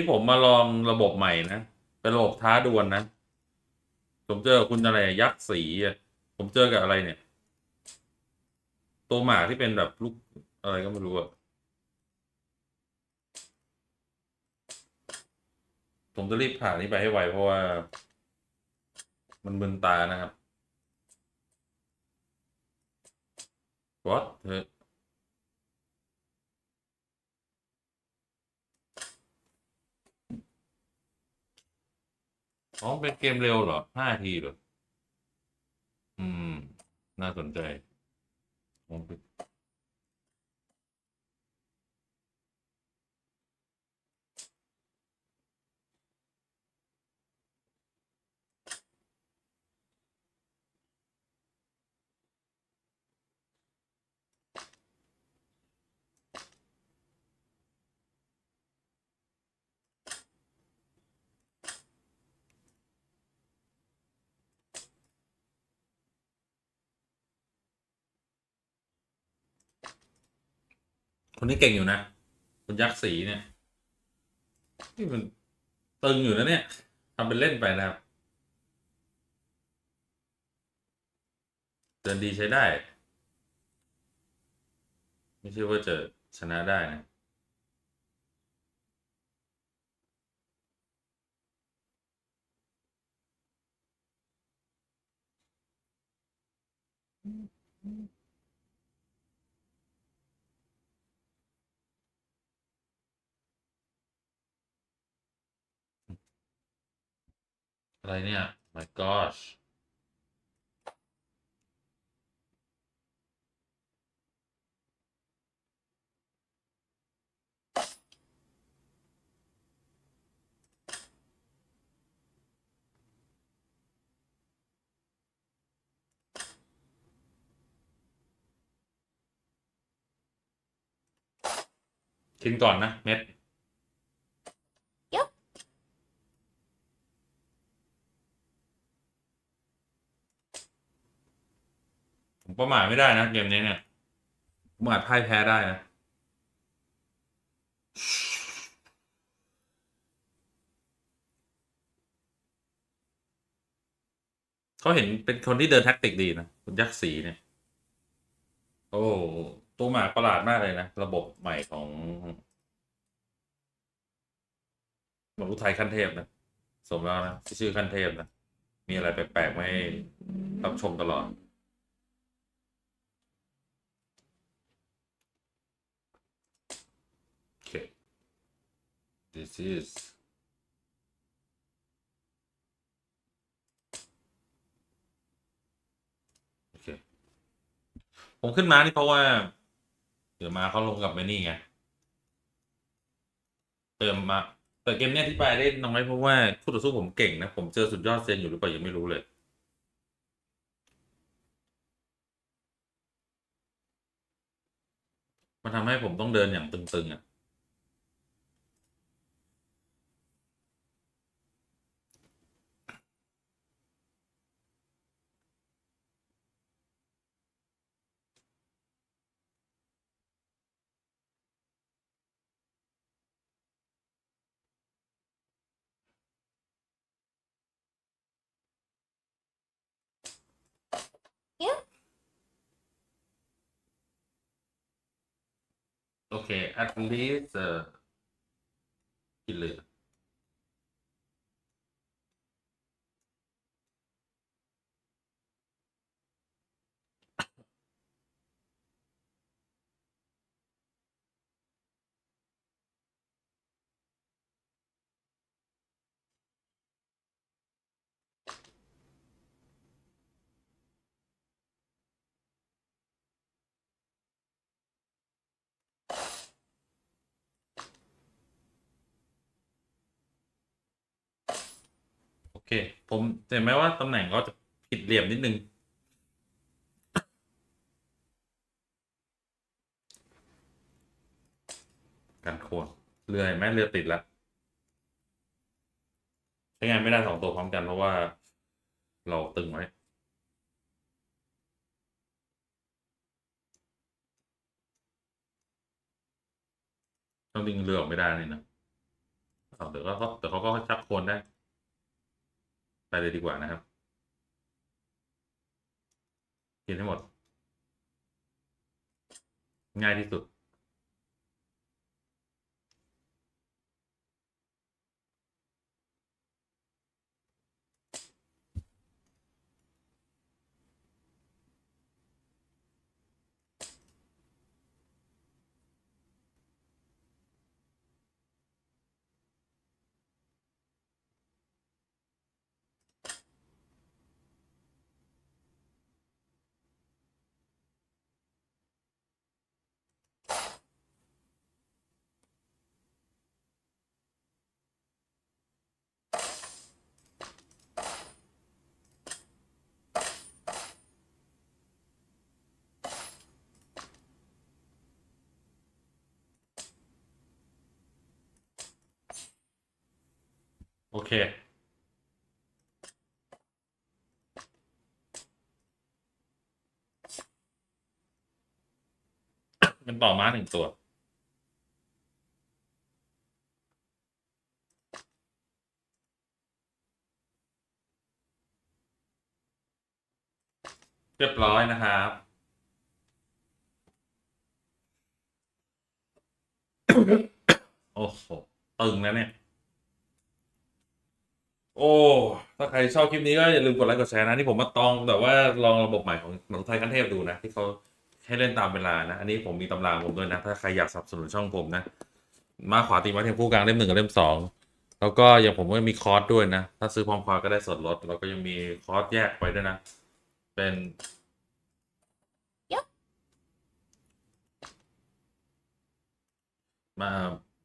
ที่ผมมาลองระบบใหม่นะ เป็นระบบท้าดวลนะผมเจอคุณอะไรยักษ์สีอะผมเจอกับอะไรเนี่ย ตัวหมาที่เป็นแบบลูกอะไรก็ไม่รู้อะผมจะรีบผ่านนี้ไปให้ไวเพราะว่า มันมึนตานะครับ what ออ๋อ เป็นเกมเร็วเหรอห้าทีเหรอ อืม น่าสนใจ คนนี้เก่งอยู่นะคุณยักษ์สีเนี่ยนี่มันตึงอยู่นะเนี่ยทำเป็นเล่นไปนะครับเดินดีใช้ได้ ไม่ใช่ว่าจะชนะได้นะอ อะไรเนี่ย my gosh กินก่อนนะเม็ด Yep ผม ประมาทไม่ได้นะเกมนี้เนี่ยผมอาจพ่ายแพ้ได้นะ เขาเห็นเป็นคนที่เดินแท็กติกดีนะคุณยักษ์สีเนี่ย โอ้ตัวหมากประหลาดมากเลยนะ ระบบใหม่ของมนุษย์ไทยขั้นเทพนะ สมแล้วนะที่ชื่อขั้นเทพนะ มีอะไรแปลกๆไมาให้รับชมตลอด This is โอเค ผมขึ้นมานี่เพราะว่า เดี๋ยวมาเขาลงกับไอ้นี่ไง เติมมา แต่เกมเนี้ยที่ไปได้น้อยเพราะว่าคู่ต่อสู้ผมเก่งนะ ผมเจอสุดยอดเซนอยู่หรือเปล่ายังไม่รู้เลยมันทำให้ผมต้องเดินอย่างตึงๆอะ Yep โอเค at least เอ่อกินเลยโอ เค ผมเห็นไหมว่าตำแหน่งเขาจะผิดเหลี่ยมนิดนึงการโคนเรือเห็นไหมเรือติดแล้วใช้งานไม่ได้สองตัวพร้อมกันเพราะว่าเราตึงไว้ต้องดึงเรือออกไม่ได้นี่นะเอาเดี๋ยวก็เดี๋ยวเขาก็ชักโคนได้ ไปเลยดีกว่านะครับเขียนให้หมด ง่ายที่สุด เคเป็นต่อม้าหนึ่งตัว เรียบร้อยนะครับโอ้โหตึงแล้วเนี่ย โอ้ ถ้าใครชอบคลิปนี้ก็อย่าลืมกดไลค์กดแชร์นะ นี่ผมมาตองแบบว่าลองระบบใหม่ของหนังไทยขั้นเทพดูนะ ที่เขาให้เล่นตามเวลานะ อันนี้ผมมีตำราผมด้วยนะ ถ้าใครอยากสนับสนุนช่องผมนะ มาขวาตีมาเทียมคู่กลางเล่มหนึ่งกับเล่มสองแล้วก็อย่างผมก็มีคอร์สด้วยนะ ถ้าซื้อพร้อมคอร์สก็ได้ส่วนลดแล้วก็ยังมีคอร์สแยกไปด้วยนะ เป็นยับมา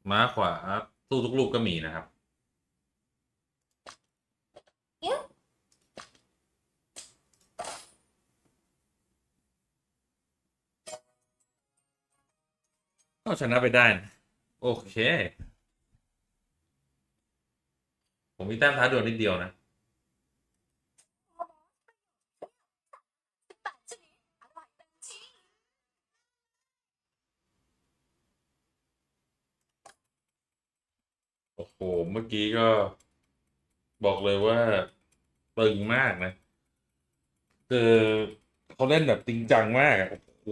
ม้าขวาสู้ทุกลูกก็มีนะครับ ก็ชนะไปได้นะโอเค ผมมีแต้มท้าดวลนิดเดียวนะ โอ้โห เมื่อกี้ก็บอกเลยว่าตึงมากนะ คือเขาเล่นแบบจริงจังมาก โอ้โห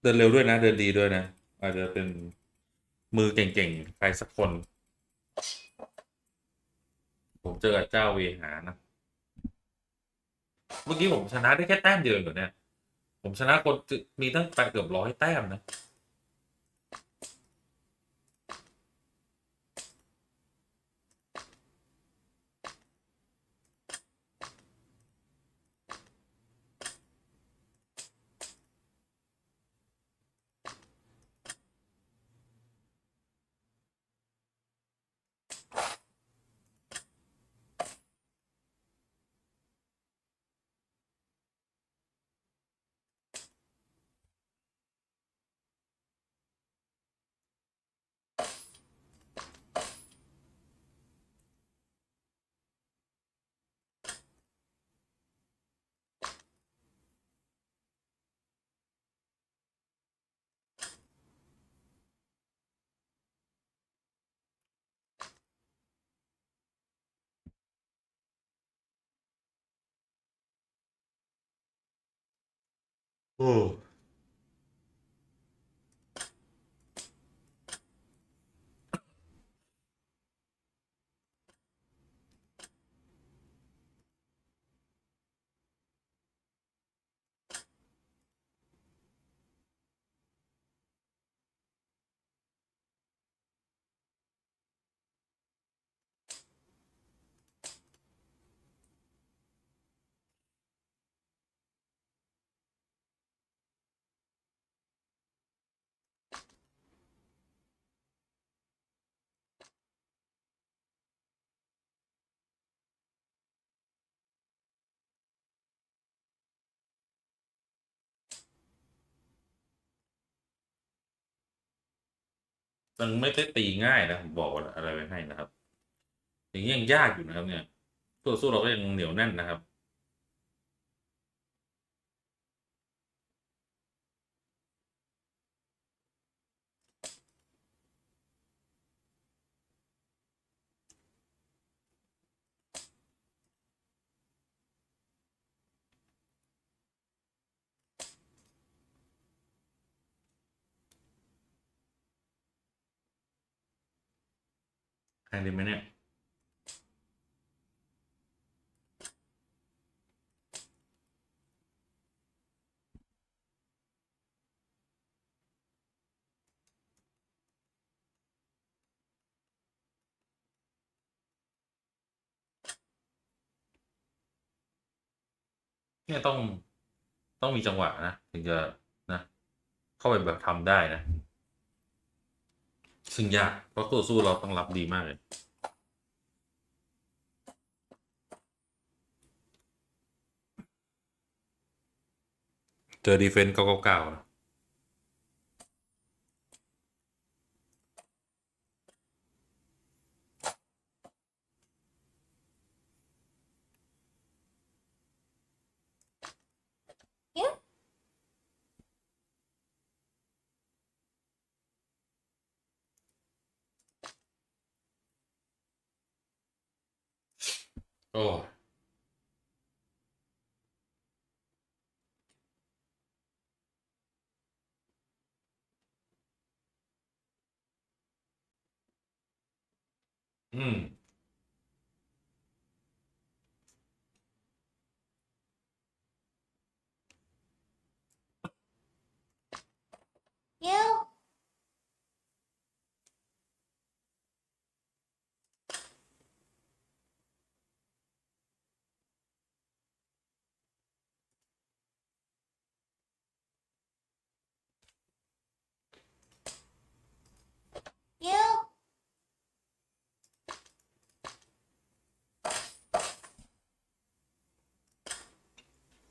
เดินเร็วด้วยนะ เดินดีด้วยนะ อาจจะเป็นมือเก่งๆ ใครสักคน ผมเจอเจ้าเวหานะ เมื่อกี้ผมชนะได้แค่แต้มเดียวเอยู่เนี่ย ผมชนะคนมีตั้งแต่เกือบร้อยแต้มนะ โมันไม่ได้ตีง่ายนะผมบอกอะไรไว้ให้นะครับ อย่างนี้ยังยากอยู่นะครับเนี่ยตัวสู้เราก็ยังเหนียวแน่นนะครับ แพงดีไหมเนี่ยเนี่ยต้องต้องมีจังหวะนะ ถึงจะนะ เข้าไปแบบทำได้นะ ซึ่งยากเพราะตัวสู้เราต้องรับดีมากเลยเจอดีเฟนต์เก้าเก้าเก้านะ โอ้ยอืม เดี๋ยว เดี๋ยว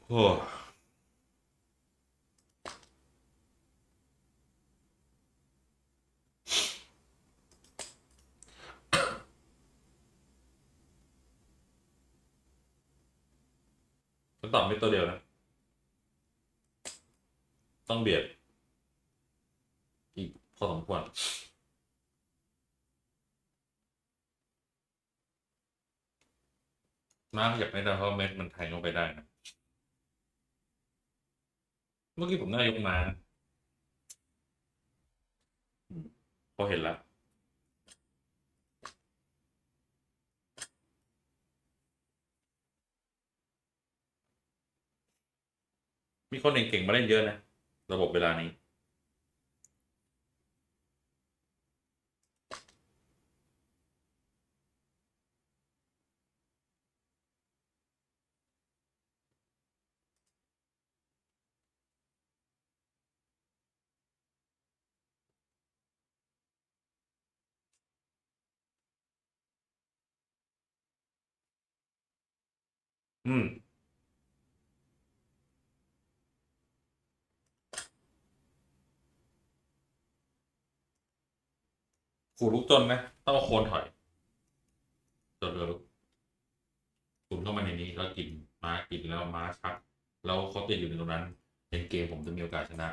โอ้ยต้องตอบไม่ตัวเดียวนะ ต้องเบียด อีกพอสมควรน้ำอยากไม่ได้เพราะเม็ดมันแทงลงไปได้นะ เมื่อกี้ผมน่ายกมานะพอเห็นแล้ว มีคนเก่งๆมาเล่นเยอะนะ ระบบเวลานี้ อืม ขู่ลุกจนไหมต้องเอาโคนถอยจนเรือลุกขุนเข้ามาในนี้แล้วกินม้ากินแล้วม้าชัก แล้วเขาติดอยู่ในตรงนั้น เป็นเกมผมจะมีโอกาสชนะ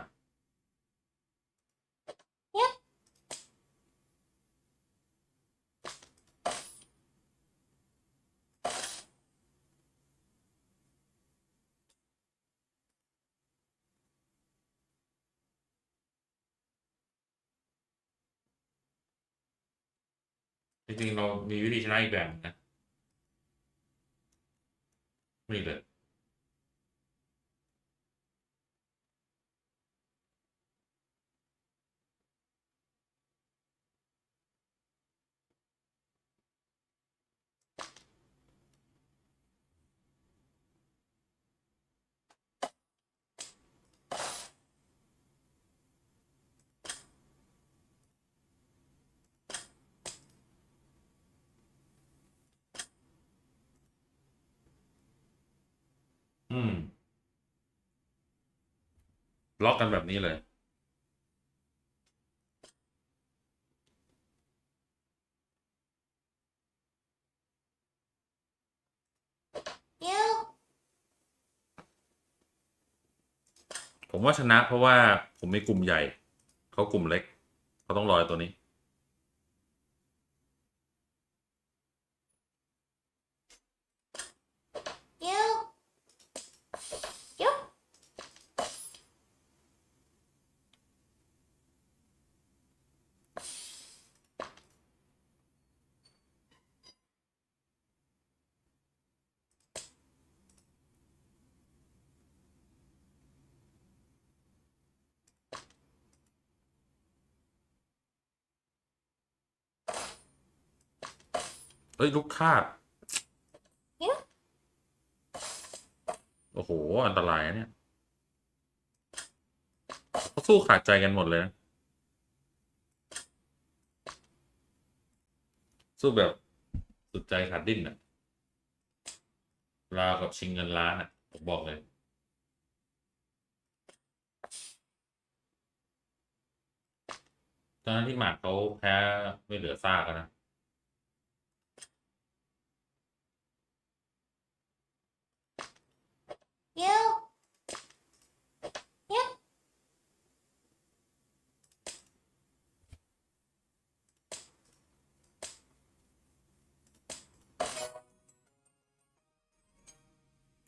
ริงๆเรามีวิธีชนะอีกแบบหนึ่งนะนี่เลย อืมล็อกกันแบบนี้เลยเดี๋ยวผมว่าชนะเพราะว่าผมมีกลุ่มใหญ่ เขากลุ่มเล็ก เขาต้องรอตัวนี้ เอ้ย ลูกคาดโอ้โห อันตรายนะเนี่ยเขาสู้ขาดใจกันหมดเลยนะสู้แบบสุดใจขาดดิ้นอะราวกับชิงเงินล้านอะผมบอกเลยตอนนั้นที่หมากเขาแพ้ไม่เหลือซากแล้วนะ you you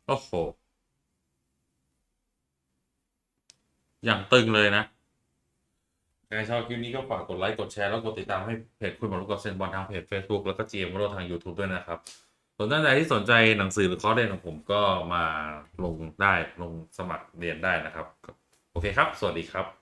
โอ้โห อย่างตึงเลยนะใครชอบคลิปนี้ก็ฝากกดไลค์ กดแชร์ แล้วกดติดตามให้เพจคุณหมอลูกกอล์ฟเซนบอลทางเพจ Facebook แล้วก็ GM โรทาง YouTube ด้วยนะครับ ส่วนท่านใดที่สนใจหนังสือหรือคอร์สเรียนของผมก็มาลงได้ลงสมัครเรียนได้นะครับ โอเคครับ สวัสดีครับ